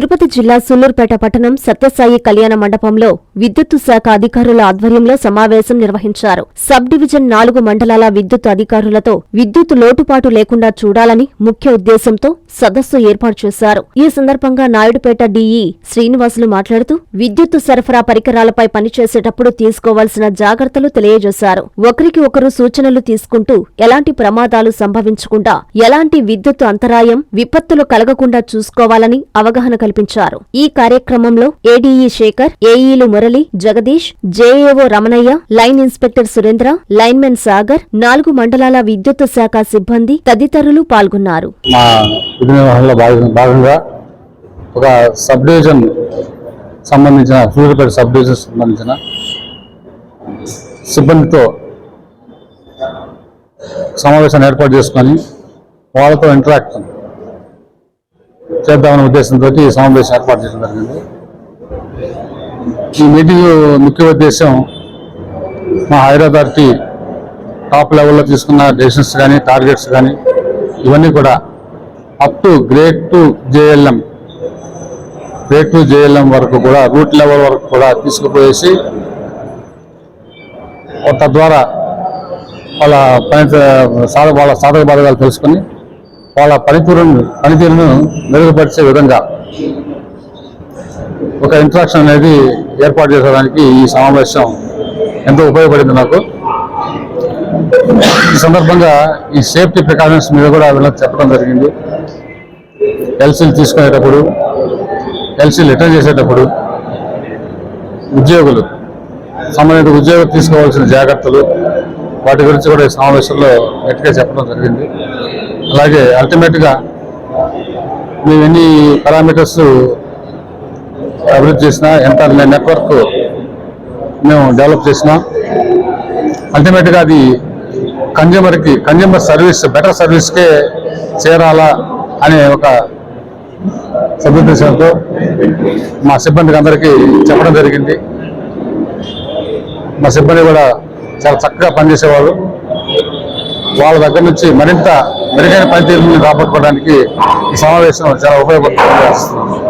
తిరుపతి జిల్లా సుల్లూరుపేట పట్టణం సత్యసాయి కళ్యాణ మండపంలో విద్యుత్తు శాఖ అధికారుల ఆధ్వర్యంలో సమావేశం నిర్వహించారు. సబ్ డివిజన్ నాలుగు మండలాల విద్యుత్ అధికారులతో విద్యుత్ లోటుపాటు లేకుండా చూడాలని ముఖ్య ఉద్దేశంతో సదస్సు ఏర్పాటు చేశారు. ఈ సందర్భంగా నాయుడుపేట డీఈ శ్రీనివాసులు మాట్లాడుతూ విద్యుత్ సరఫరా పరికరాలపై పనిచేసేటప్పుడు తీసుకోవాల్సిన జాగ్రత్తలు తెలియజేశారు. ఒకరికి ఒకరు సూచనలు తీసుకుంటూ ఎలాంటి ప్రమాదాలు సంభవించకుండా ఎలాంటి విద్యుత్ అంతరాయం విపత్తులు కలగకుండా చూసుకోవాలని అవగాహన కల్పించారు. ఈ కార్యక్రమంలో ADE Shekhar ఏఈలు Murali Jagadish JAO Ramanaiah line inspector Surendra linemen Sagar నాలుగు మండలాల విద్యుత్ శాఖ సిబ్బంది తదితరులు పాల్గొన్నారు. ఒక సబ్ డివిజన్ సంబంధించిన సూర్యపేట సబ్ డివిజన్ సంబంధించిన సిబ్బందితో సమావేశాన్ని ఏర్పాటు చేసుకొని వాళ్ళతో ఇంటరాక్ట్ చేద్దామనే ఉద్దేశంతో ఈ సమావేశం ఏర్పాటు చేయడం జరిగింది. ఈ మీటింగ్ ముఖ్య ఉద్దేశం మా హైదరాబాద్కి టాప్ లెవెల్లో తీసుకున్న డెసిషన్స్ కానీ టార్గెట్స్ కానీ ఇవన్నీ కూడా up to grade two JLM grade two JLM వరకు కూడా రూట్ లెవెల్ వరకు కూడా తీసుకుపోయేసి తద్వారా వాళ్ళ పని సాధ వాళ్ళ సాధక బాధకాలు తెలుసుకొని వాళ్ళ పనితీరును పనితీరును మెరుగుపరిచే విధంగా ఒక ఇంట్రాక్షన్ అనేది ఏర్పాటు చేసేదానికి ఈ సమావేశం ఎంతో ఉపయోగపడింది నాకు. ఈ సందర్భంగా ఈ సేఫ్టీ ప్రికాషన్స్ మీద కూడా వీళ్ళకి చెప్పడం జరిగింది. ఎల్సీలు తీసుకునేటప్పుడు ఎల్సీలు రిటర్న్ చేసేటప్పుడు ఉద్యోగులు సంబంధిత ఉద్యోగులు తీసుకోవాల్సిన జాగ్రత్తలు వాటి గురించి కూడా ఈ సమావేశంలో గట్టిగా చెప్పడం జరిగింది. అలాగే అల్టిమేట్గా మేము ఎన్ని పారామీటర్స్ అభివృద్ధి చేసినా ఎంత నెట్వర్క్ మేము డెవలప్ చేసినా అల్టిమేట్గా అది కన్జ్యూమర్కి కన్జ్యూమర్ సర్వీస్ బెటర్ సర్వీస్కే చేరాలా అనే ఒక సదుద్దేశంతో మా సిబ్బందికి అందరికీ చెప్పడం జరిగింది. మా సిబ్బంది కూడా చాలా చక్కగా పనిచేసేవాళ్ళు. వాళ్ళ దగ్గర నుంచి మరింత మెరుగైన పనితీరుని రాబట్టుకోవడానికి ఈ సమావేశం చాలా ఉపయోగపడుతుంది